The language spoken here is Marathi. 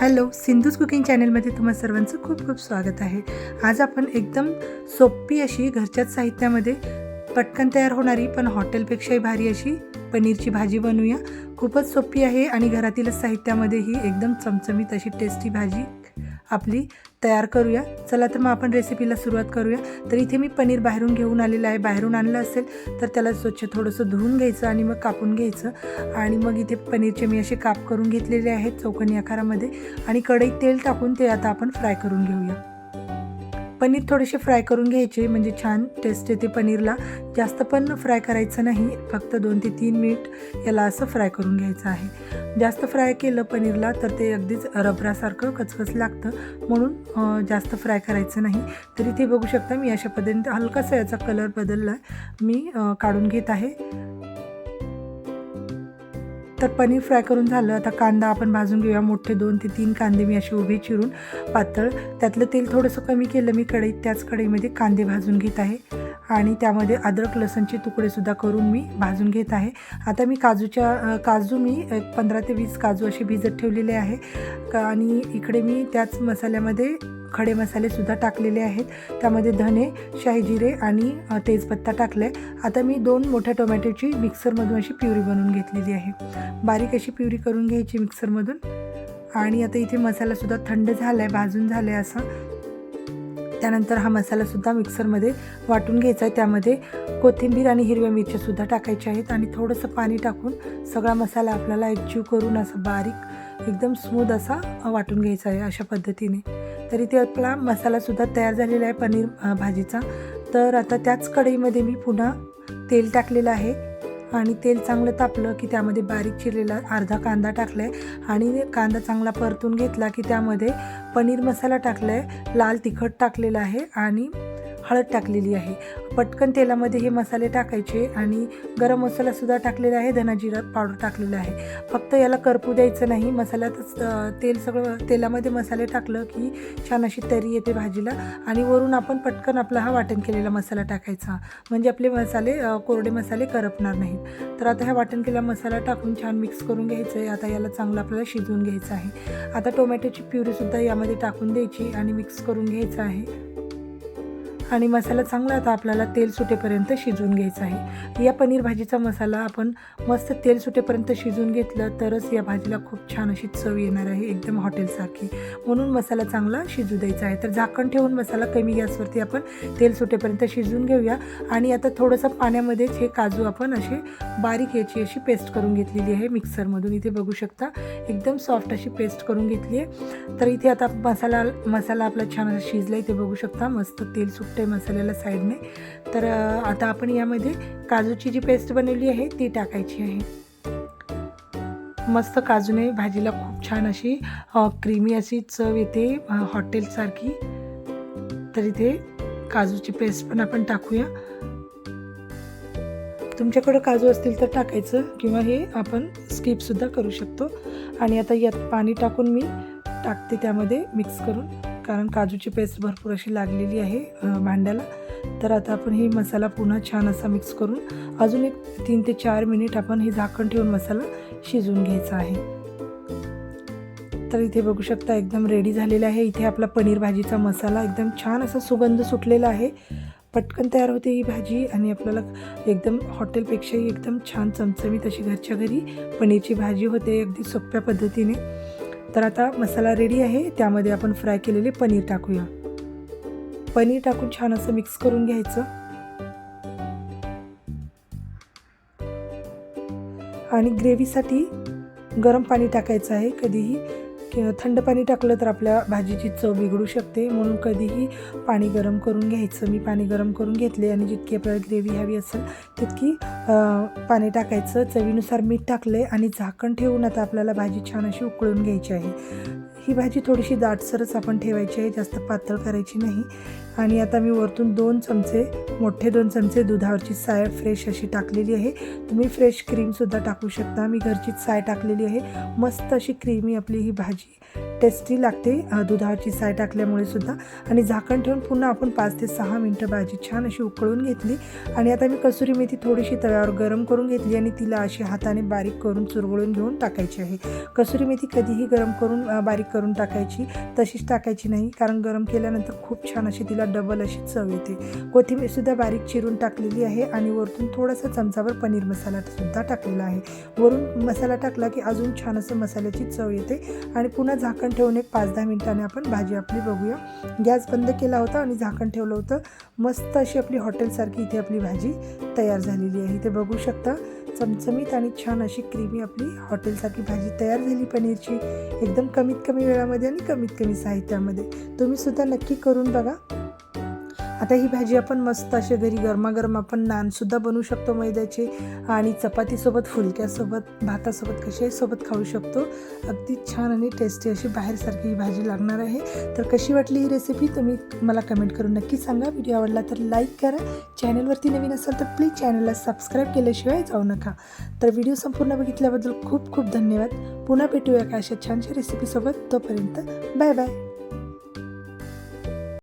हॅलो सिंधूज कुकिंग चॅनलमध्ये तुम्हा सर्वांचं खूप खूप स्वागत आहे. आज आपण एकदम सोपी अशी घरच्याच साहित्यामध्ये पटकन तयार होणारी पण हॉटेलपेक्षाही भारी अशी पनीरची भाजी बनवूया. खूपच सोपी आहे आणि घरातीलच साहित्यामध्ये ही एकदम चमचमीत अशी टेस्टी भाजी आपली तयार करूया. चला तर मग आपण रेसिपीला सुरुवात करूया. तर इथे मी पनीर बाहेरून घेऊन आलेलं आहे. बाहेरून आणलं असेल तर त्याला स्वच्छ थोडंसं धुवून घ्यायचं आणि मग कापून घ्यायचं. आणि मग इथे पनीरचे मी असे काप करून घेतलेले आहेत चौकनी आकारामध्ये. आणि कढईत तेल टाकून ते आता आपण फ्राय करून घेऊया. पनीर थोडेसे फ्राय करून घ्यायचे म्हणजे छान टेस्ट येते पनीरला. जास्त पण फ्राय करायचं नाही फक्त दोन ते तीन मिनिट याला असं फ्राय करून घ्यायचं आहे. जास्त फ्राय केलं पनीरला तर ते अगदीच रबरासारखं कचकच लागतं. म्हणून जास्त फ्राय करायचं नाही. तर इथे बघू शकता मी अशा पद्धतीने हलकासा याचा कलर बदलला मी काढून घेत आहे. तर पनीर फ्राय करून झालं. आता कांदा आपण भाजून घेऊया. मोठे दोन ते तीन कांदे मी असे उभे चिरून पातळ. त्यातलं तेल थोडंसं कमी केलं मी कढईत. त्याच कढईमध्ये कांदे भाजून घेत आहे. आणि त्यामध्ये अद्रक लसणचे तुकडेसुद्धा करून मी भाजून घेत आहे. आता मी काजूच्या काजू मी एक पंधरा ते वीस काजू असे भिजत ठेवलेले आहे. का- आणि इकडे मी त्याच मसाल्यामध्ये खडे मसालेसुद्धा टाकलेले आहेत. त्यामध्ये धने शाही जिरे आणि तेजपत्ता तेजपत्ता टाकले आता मी दोन मोठ्या टोमॅटोची मिक्सरमधून अशी प्युरी बनवून घेतलेली आहे. बारीक अशी प्युरी करून घ्यायची मिक्सरमधून. आणि आता इथे मसालासुद्धा थंड झाला आहे भाजून झाला आहे असा. त्यानंतर हा मसालासुद्धा मिक्सरमध्ये वाटून घ्यायचा आहे. त्यामध्ये कोथिंबीर आणि हिरव्या मिरच्यासुद्धा टाकायच्या आहेत. आणि थोडंसं पाणी टाकून सगळा मसाला आपल्याला एकजीव करून असं बारीक एकदम स्मूद असा वाटून घ्यायचा आहे अशा पद्धतीने. तरी ते आपला मसालासुद्धा तयार झालेला आहे पनीर भाजीचा. तर आता त्याच कढईमध्ये मी पुन्हा तेल टाकलेलं आहे. आणि तेल चांगलं तापलं की त्यामध्ये बारीक चिरलेला अर्धा कांदा टाकला आहे आणि कांदा चांगला परतून घेतला की त्यामध्ये पनीर मसाला टाकला आहे लाल तिखट टाकलेलं आहे आणि हळद टाकलेली आहे. पटकन तेलामध्ये हे मसाले टाकायचे आणि गरम मसालासुद्धा टाकलेला आहे. धनाजिरा पावडर टाकलेला आहे. फक्त याला करपू द्यायचं नाही. मसाल्यातच तेल सगळं तेलामध्ये मसाले टाकलं की छान अशी तरी येते भाजीला. आणि वरून आपण पटकन आपला हा वाटण केलेला मसाला टाकायचा. म्हणजे आपले मसाले कोरडे मसाले करपणार नाहीत. तर आता ह्या वाटण केलेला मसाला टाकून छान मिक्स करून घ्यायचं आहे आता याला चांगलं आपल्याला शिजवून घ्यायचं आहे. आता टोमॅटोची प्युरीसुद्धा यामध्ये टाकून द्यायची आणि मिक्स करून घ्यायचं आहे. आणि मसाला चांगला आता आपल्याला तेल सुटेपर्यंत शिजवून घ्यायचा आहे. या पनीर भाजीचा मसाला आपण मस्त तेल सुटेपर्यंत शिजवून घेतलं तरच या भाजीला खूप छान अशी चव येणार आहे एकदम हॉटेलसारखी. म्हणून मसाला चांगला शिजू द्यायचा आहे. तर झाकण ठेवून मसाला कमी गॅसवरती आपण तेल सुटेपर्यंत शिजवून घेऊया. आणि आता थोडंसं पाण्यामध्येच हे काजू आपण असे बारीक याची अशी पेस्ट करून घेतलेली आहे मिक्सरमधून. इथे बघू शकता एकदम सॉफ्ट अशी पेस्ट करून घेतली आहे. तर इथे आता मसाला मसाला आपला छान असा शिजला इथे बघू शकता मस्त तेल सुटते मसाल्याला साईडने तर आता आपण यामध्ये काजूची जी पेस्ट बनवली आहे ती टाकायची आहे. मस्त काजूने भाजीला खूप छान अशी क्रीमी अशी चव येते हॉटेलसारखी तर इथे काजूची पेस्ट पण आपण टाकूया. तुमच्याकडं काजू असतील तर टाकायचं किंवा हे आपण स्किपसुद्धा करू शकतो. आणि आता यात पाणी टाकून मी टाकते त्यामध्ये मिक्स करून. कारण काजूची पेस्ट भरपूर अशी लागलेली आहे भांड्याला. तर आता आपण ही मसाला पुन्हा छान असा मिक्स करून अजून एक तीन ते चार मिनिट आपण हे झाकण ठेवून मसाला शिजवून घ्यायचा आहे. तर इथे बघू शकता एकदम रेडी झालेला आहे. इथे आपला पनीर भाजीचा मसाला एकदम छान असा सुगंध सुटलेला आहे. पटकन तयार होते ही भाजी आणि आपल्याला एकदम हॉटेलपेक्षाही एकदम छान चमचमीत अशी घरच्या घरी पनीरची भाजी होते. अगदी सोप्या पद्धतीने. तर आता मसाला रेडी आहे. त्यामध्ये आपण फ्राय केलेले पनीर टाकूया. पनीर टाकून छान असं मिक्स करून घ्यायचं. आणि ग्रेव्हीसाठी गरम पाणी टाकायचं आहे. कधीही थंड पाणी टाकलं तर आपल्या भाजीची चव बिघडू शकते. म्हणून कधीही पाणी गरम करून घ्यायचं. मी पाणी गरम करून घेतले आणि जितकी आपल्याला ग्रेव्ही हवी असेल तितकी पाणी टाकायचं. चवीनुसार मीठ टाकले आणि झाकण ठेवून आता आपल्याला भाजी छान अशी उकळून घ्यायची आहे. ही भाजी थोडीशी दाटसरच आपण ठेवायची आहे जास्त पातळ करायची नाही. आणि आता मी वरतून दोन चमचे मोठे दोन चमचे दुधावरची साय फ्रेश अशी टाकलेली आहे. तुम्ही फ्रेश क्रीमसुद्धा टाकू शकता. मी घरचीच साय टाकलेली आहे. मस्त अशी क्रीमी आपली ही भाजी. टेस्टी लागते. दुधाची साय टाकल्यामुळे सुद्धा. आणि झाकण ठेवून पुन्हा आपण पाच ते सहा मिनटं भाजी छान अशी उकळून घेतली. आणि आता मी कसुरी मेथी थोडीशी तव्यावर गरम करून घेतली आणि तिला अशी हाताने बारीक करून चुरगळून घेऊन टाकायची आहे. कसुरी मेथी कधीही गरम करून बारीक करून टाकायची. तशीच टाकायची नाही कारण गरम केल्यानंतर खूप छान अशी तिला डबल अशी चव येते. कोथिंबीरसुद्धा बारीक चिरून टाकलेली आहे आणि वरतून थोडासा चमचाभर पनीर मसाला सुद्धा टाकलेला आहे. वरून मसाला टाकला की अजून छान असं मसाल्याची चव येते. आणि पुन्हा झाकण ठेवून एक पाच दहा मिनिटांनी आपण भाजी आपली बघूया. गॅस बंद केला होता आणि झाकण ठेवलं होतं. मस्त अशी आपली हॉटेलसारखी इथे आपली भाजी तयार झालेली आहे. इथे बघू शकता चमचमीत आणि छान अशी क्रीमी आपली हॉटेलसारखी भाजी तयार झाली पनीरची. एकदम कमीत कमी वेळामध्ये आणि कमीत कमी साहित्यामध्ये. तुम्ही सुद्धा नक्की करून बघा. आता ही भाजी आपण मस्त असे घरी गरमागरम आपण नानसुद्धा बनवू शकतो मैद्याचे आणि चपातीसोबत फुलक्यासोबत भातासोबत कशाही सोबत खाऊ शकतो. अगदी छान आणि टेस्टी अशी बाहेरसारखी ही भाजी लागणार आहे. तर कशी वाटली ही रेसिपी तुम्ही मला कमेंट करून नक्की सांगा. व्हिडिओ आवडला तर लाईक करा. चॅनलवरती नवीन असाल तर प्लीज चॅनलला सबस्क्राईब केल्याशिवाय जाऊ नका. तर व्हिडिओ संपूर्ण बघितल्याबद्दल खूप खूप धन्यवाद. पुन्हा भेटूया का अशा छानशा रेसिपीसोबत तोपर्यंत बाय बाय